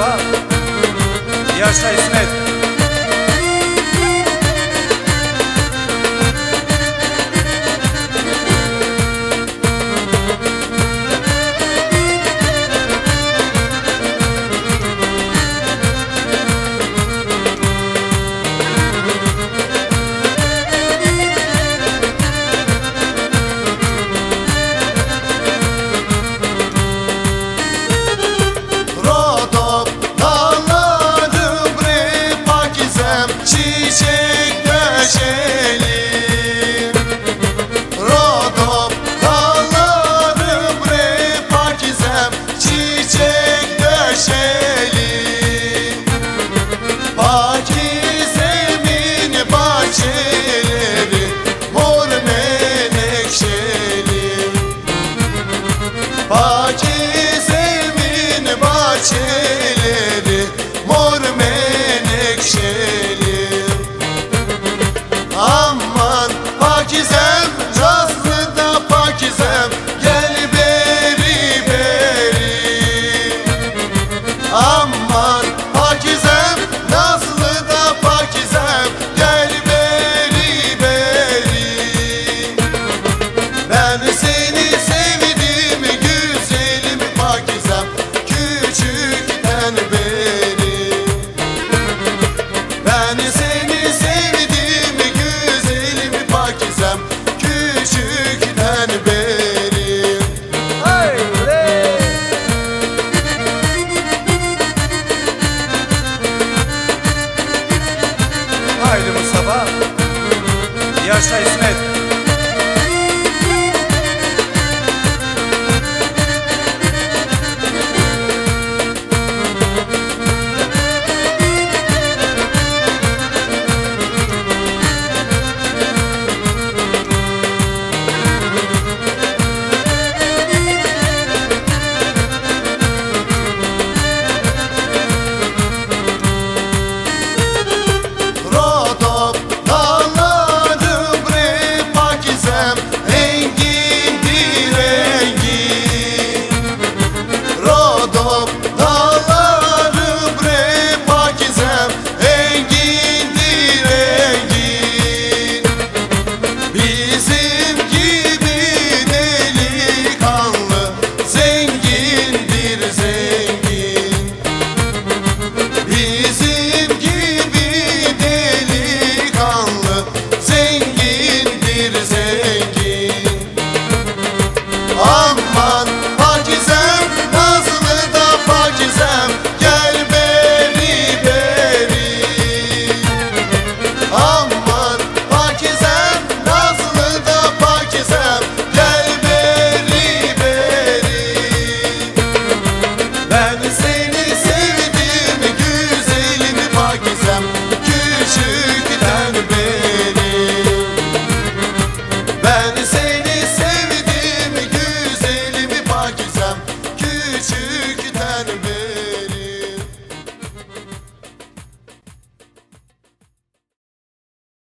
baba. Yaşa İsmet. pençeleri mor menekşeli. Aman pakizem, nazlı da pakizem küçükten beri Haydi Mustafa. Yaşa